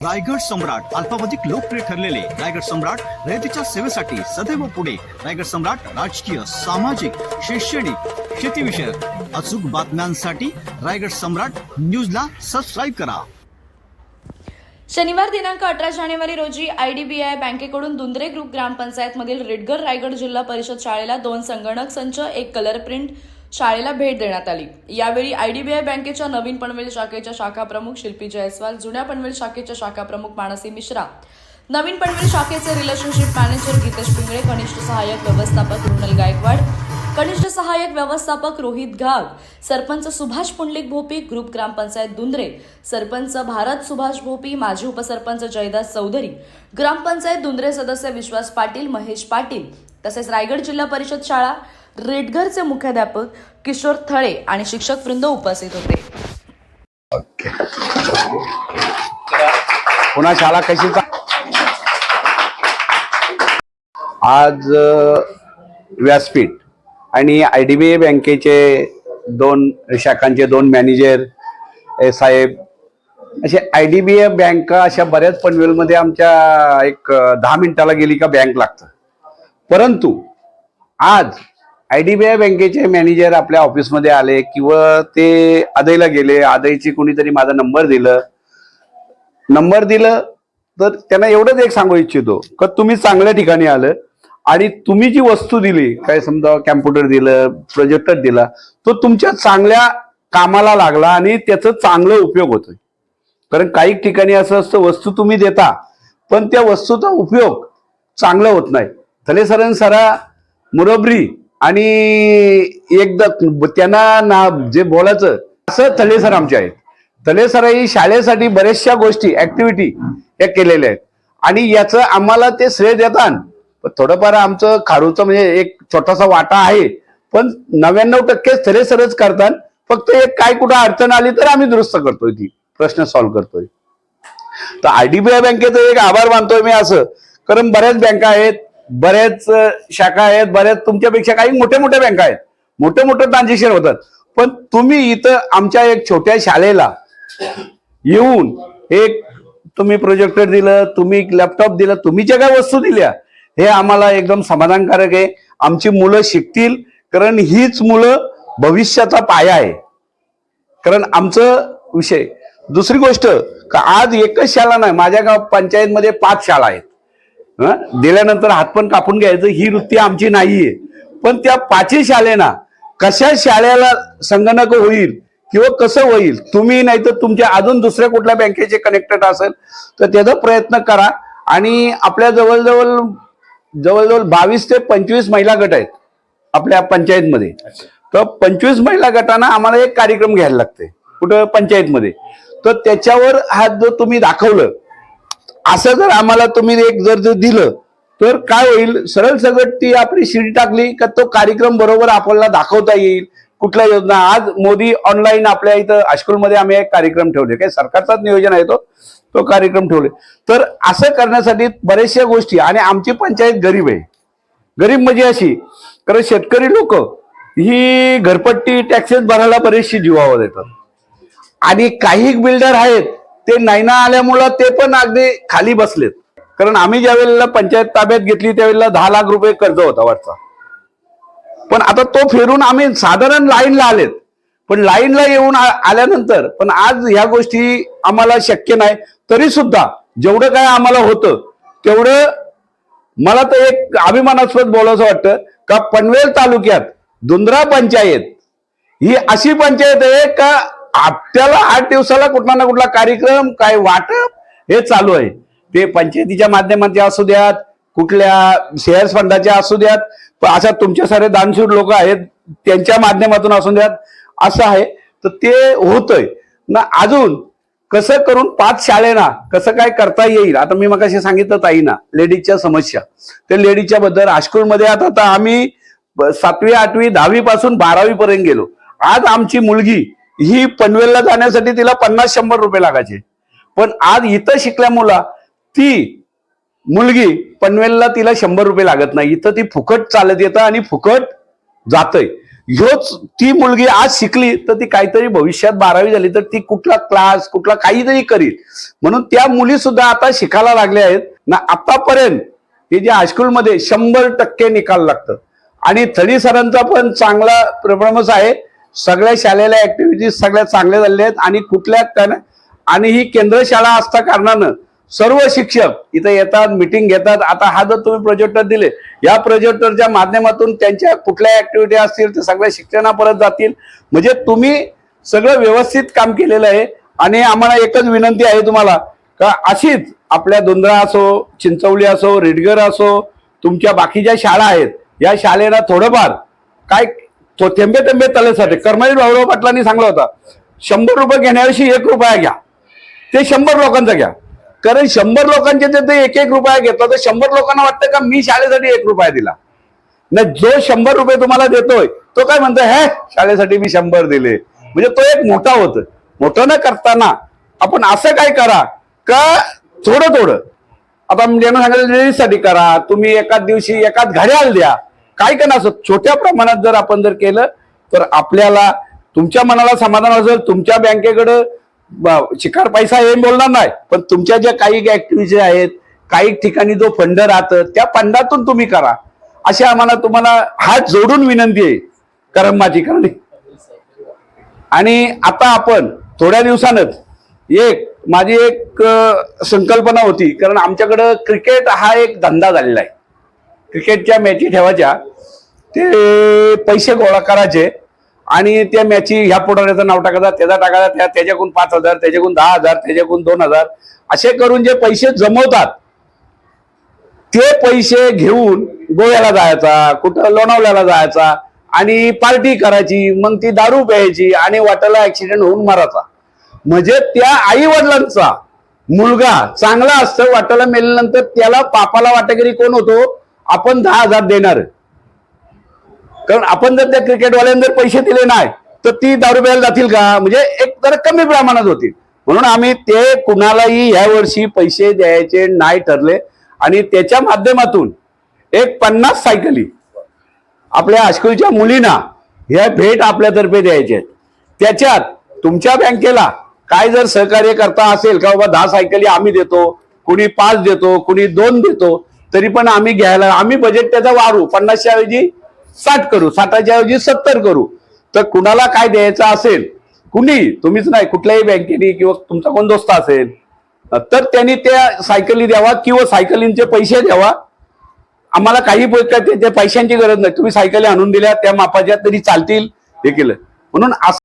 रायगड सम्राट अल्पावधिक लोकप्रिय ठरलेले रायगड सम्राट रयतेच्या सेवेसाठी सदैव पुढे. रायगड सम्राट राजकीय सामाजिक शैक्षणिक शेतीविषयक अचूक बातम्यांसाठी रायगड सम्राट न्यूजला सबस्क्राईब करा. शनिवार दिनांक अठरा जानेवारी रोजी आयडीबीआय बँकेकडून दुंद्रे ग्रुप ग्रामपंचायतमधील रिडगर रायगड जिल्हा परिषद शाळेला दोन संगणक संच एक कलर प्रिंट शाळेला भेट देण्यात आली. यावेळी आयडीबीआय बँकेच्या नवीन पनवेल शाखेच्या शाखा प्रमुख शिल्पी जयस्वाल जुन्या पनवेल शाखेच्या शाखा प्रमुख मानसी मिश्रा नवीन पनवेल शाखेचे रिलेशनशिप मॅनेजर गीतेश पिंगळे कनिष्ठ सहाय्यक व्यवस्थापक रुनल गायकवाड कनिष्ठ सहाय्यक व्यवस्थापक रोहित घाग सरपंच सुभाष पुंडलिक भोपी ग्रुप ग्रामपंचायत दुंद्रे सरपंच भारत सुभाष भोपी माजी उपसरपंच जयदास चौधरी ग्रामपंचायत दुंद्रे सदस्य विश्वास पाटील महेश पाटील तसेच रायगड जिल्हा परिषद शाळा रेडघरचे मुख्याध्यापक किशोर थळे आणि शिक्षक वृंद उपस्थित होते. पुन्हा शाळा कशी चा- आज व्यासपीठ आणि आय डी बी ए बँकेचे दोन शाखांचे दोन मॅनेजर ए साहेब असे आय डी बी आय बँका अशा बऱ्याच पनवेलमध्ये आमच्या एक दहा मिनिटाला गेली का बँक लागतं. परंतु आज आय डी बी आय बँकेचे मॅनेजर आपल्या ऑफिसमध्ये आले किंवा ते आदईला गेले आदईची कोणीतरी माझा नंबर दिलं. नंबर दिलं तर त्यांना एवढंच एक सांगू इच्छितो का तुम्ही चांगल्या ठिकाणी आलं आणि तुम्ही जी वस्तू दिली काय समजा कॅम्प्युटर दिलं प्रोजेक्टर दिला तो तुमच्या चांगल्या कामाला लागला आणि त्याचं चांगला उपयोग होतोय. कारण काही ठिकाणी असं असतं वस्तू तुम्ही देता पण त्या वस्तूचा उपयोग चांगला होत नाही. तले सरा मुरबरी आणि एकदा त्यांना ना जे बोलायचं असं तले सर आमचे आहेत. तले ही शाळेसाठी बऱ्याचशा गोष्टी ऍक्टिव्हिटी या केलेल्या आहेत. आणि याचं आम्हाला ते श्रेय देतात. पण थोडंफार आमचं खारूचं म्हणजे एक छोटासा वाटा आहे. पण नव्याण्णव टक्के तले सरच करतात. फक्त एक काय कुठं अडचण आली तर आम्ही दुरुस्त करतोय ती. प्रश्न सॉल्व्ह करतोय. तर आयडीबीआय बँकेचं एक आभार मानतोय मी असं. कारण बऱ्याच बँका आहेत. बऱ्याच शाखा आहेत बऱ्याच तुमच्यापेक्षा काही मोठ्या मोठ्या बँका आहेत. मोठे मोठे ट्रान्झॅक्शन होतात. पण तुम्ही इथं आमच्या एक छोट्या शाळेला येऊन एक तुम्ही प्रोजेक्टर दिलं तुम्ही लॅपटॉप दिलं तुम्ही ज्या काय वस्तू दिल्या हे आम्हाला एकदम समाधानकारक आहे. आमची मुलं शिकतील कारण हीच मुलं भविष्याचा पाया आहे. कारण आमचं विषय दुसरी गोष्ट का आज एकच शाळा नाही माझ्या गाव पंचायतमध्ये पाच शाळा आहेत. दिल्यानंतर हात पण कापून घ्यायचं ही वृत्ती आमची नाहीये. पण त्या पाचही शाळेना कशा शाळेला संगणक होईल किंवा कसं होईल तुम्ही नाही तर तुमच्या अजून दुसऱ्या कुठल्या बँकेचे कनेक्टेड असेल तर त्याचा प्रयत्न करा. आणि आपल्या जवळजवळ जवळजवळ बावीस ते पंचवीस महिला गट आहेत आपल्या पंचायतमध्ये. तर पंचवीस महिला गटांना आम्हाला एक कार्यक्रम घ्यायला लागते कुठं पंचायतमध्ये. तर त्याच्यावर हा जो तुम्ही दाखवलं असं जर आम्हाला तुम्ही एक जर जर दिलं तर काय होईल? सरळ सगळं ती आपली शिडी टाकली का तो कार्यक्रम बरोबर आपल्याला दाखवता येईल. कुठल्या योजना? आज मोदी ऑनलाईन आपल्या इथं हायस्कूलमध्ये आम्ही एक कार्यक्रम ठेवले. काय सरकारचाच नियोजन आहे तो? तो कार्यक्रम ठेवले. तर असं करण्यासाठी बऱ्याचशा गोष्टी आणि आमची पंचायत गरीब आहे. गरीब म्हणजे अशी कारण शेतकरी लोक ही घरपट्टी टॅक्सेस भरायला बरेचशी जीवावर येतात. आणि काही बिल्डर आहेत ते नाहीना आल्यामुळं ते पण अगदी खाली बसलेत. कारण आम्ही ज्या वेळेला पंचायत ताब्यात घेतली त्यावेळेला दहा लाख रुपये कर्ज होता वाटचा पण आता तो फिरून आम्ही साधारण लाईनला आलेत. पण लाईनला येऊन आल्यानंतर पण आज ह्या गोष्टी आम्हाला शक्य नाही. तरी सुद्धा जेवढं काय आम्हाला होतं तेवढं मला तर एक अभिमानास्पद बोलावंसं वाटतं का पनवेल तालुक्यात दुंद्रा पंचायत ही अशी पंचायत आहे का आपल्याला आठ दिवसाला कुठला ना कुठला कार्यक्रम काय वाटप हे चालू आहे. ते पंचायतीच्या माध्यमाचे असू द्यात कुठल्या शेअर्स फंडाच्या असू द्यात अशा तुमच्या सारे दानशूर लोक आहेत त्यांच्या माध्यमातून असू द्यात असं आहे. तर ते होतंय. ना अजून कसं करून पाच शाळेना कसं काय करता येईल आता मी मग सांगितलं ताईना लेडीजच्या समस्या. ते लेडीजच्या बद्दल हायस्कूलमध्ये आता आता आम्ही सातवी आठवी दहावी पासून बारावी पर्यंत गेलो. आज आमची मुलगी ही पनवेलला जाण्यासाठी तिला पन्नास शंभर रुपये लागायचे. पण आज इथं शिकल्यामुळं ती मुलगी पनवेलला तिला शंभर रुपये लागत नाही. इथं ती फुकट चालत येतं आणि फुकट जातय. ह्योच ती मुलगी आज शिकली तर ती काहीतरी भविष्यात बारावी झाली तर ती कुठला क्लास कुठला काहीतरी करील. म्हणून त्या मुली सुद्धा आता शिकायला लागल्या आहेत. ना आतापर्यंत ते जे हायस्कूलमध्ये शंभर टक्के निकाल लागतं. आणि थडी सरांचा पण चांगला प्रफॉर्मन्स आहे. सगळ्या शाळेला ऍक्टिव्हिटीज सगळ्या चांगल्या झालेल्या आहेत आणि कुठल्या कारण आणि ही केंद्र शाळा असता कारणानं सर्व शिक्षक इथे येतात मिटिंग घेतात. आता हा जर तुम्ही प्रोजेक्टर दिले या प्रोजेक्टरच्या माध्यमातून त्यांच्या कुठल्या ऍक्टिव्हिटी असतील ते सगळ्या शिक्षणापर्यंत जातील. म्हणजे तुम्ही सगळं व्यवस्थित काम केलेलं आहे आणि आम्हाला एकच विनंती आहे तुम्हाला का अशीच आपल्या धुंद्रा असो चिंचवली असो रेडगर असो तुमच्या बाकीच्या शाळा आहेत. या शाळेला थोडंफार काय तो थेंबे थेंबे तलेसाठी कर्मवीर भाऊराव पाटलांनी सांगला होता शंभर रुपये घेण्याविषयी एक रुपया घ्या. ते शंभर लोकांचा घ्या. कारण शंभर लोकांचे जर ते एक एक रुपया घेतला तर शंभर लोकांना वाटतं का मी शाळेसाठी एक रुपया दिला? नाही जो शंभर रुपये तुम्हाला देतोय तो काय म्हणतोय हे शाळेसाठी मी शंभर दिले. म्हणजे तो एक मोठा होत मोठं न करताना आपण असं काय करा का थोडं थोडं. आता ज्यांना सांगितलं लेडीजसाठी करा. तुम्ही एकाच दिवशी एकाच घड्याळ द्या. काय का असं छोट्या प्रमाणात जर आपण जर केलं तर आपल्याला तुमच्या मनाला समाधान असेल तुमच्या बँकेकडं शिकार पैसा हे बोलणार नाही. पण तुमच्या ज्या काही ऍक्टिव्हिटी आहेत काही ठिकाणी जो फंड राहतं त्या फंडातून तुम्ही करा. अशी आम्हाला तुम्हाला हात जोडून विनंती आहे. कारण माझी करणे आणि आता आपण थोड्या दिवसानच एक माझी एक संकल्पना होती. कारण आमच्याकडं क्रिकेट हा एक धंदा झालेला आहे. क्रिकेटच्या मॅची ठेवायच्या. ते पैसे गोळा करायचे आणि त्या मॅची ह्या पुढाऱ्याचं नाव टाकायचं त्याचा टाकायचा त्या त्याच्याकडून पाच हजार त्याच्याकडून दहा हजार त्याच्याकडून दोन हजार असे करून जे पैसे जमवतात ते पैसे घेऊन गोव्याला जायचा कुठं लोणावल्याला जायचा आणि पार्टी करायची मग ती दारू प्यायची आणि वाटाला ऍक्सिडेंट होऊन मारायचा. म्हणजे त्या आई वडिलांचा मुलगा चांगला असतं वाटेला मेल्यानंतर त्याला पापाला वाटेकरी कोण होतो? आपण दहा हजार देणार. कारण आपण जर त्या क्रिकेटवाल्यांना जर पैसे दिले नाही तर ती दारू प्यायला जातील का? म्हणजे एक जरा कमी प्रमाणात होतील. म्हणून आम्ही ते कुणालाही ह्या वर्षी पैसे द्यायचे नाही ठरले. आणि त्याच्या माध्यमातून एक पन्नास सायकली आपल्या हायस्कूलच्या मुलींना ह्या भेट आपल्यातर्फे द्यायचे आहेत. त्याच्यात तुमच्या बँकेला काय जर सहकार्य करता असेल का बाबा दहा सायकली आम्ही देतो कुणी पाच देतो कुणी दोन देतो तरी पण आम्ही घ्यायला आम्ही बजेट त्याचा वाढू पन्नासच्या ऐवजी साठ करू साठाच्या ऐवजी सत्तर करू. तर कुणाला काय द्यायचं असेल? कुणी? तुम्हीच नाही कुठल्याही बँकेने किंवा तुमचा कोण दोस्त असेल. तर त्यांनी त्या सायकली द्यावा किंवा सायकलींचे पैसे द्यावा. आम्हाला काही त्या पैशांची गरज नाही. तुम्ही सायकली आणून दिल्या त्या मापाच्या तरी चालतील. हे केलं. म्हणून असं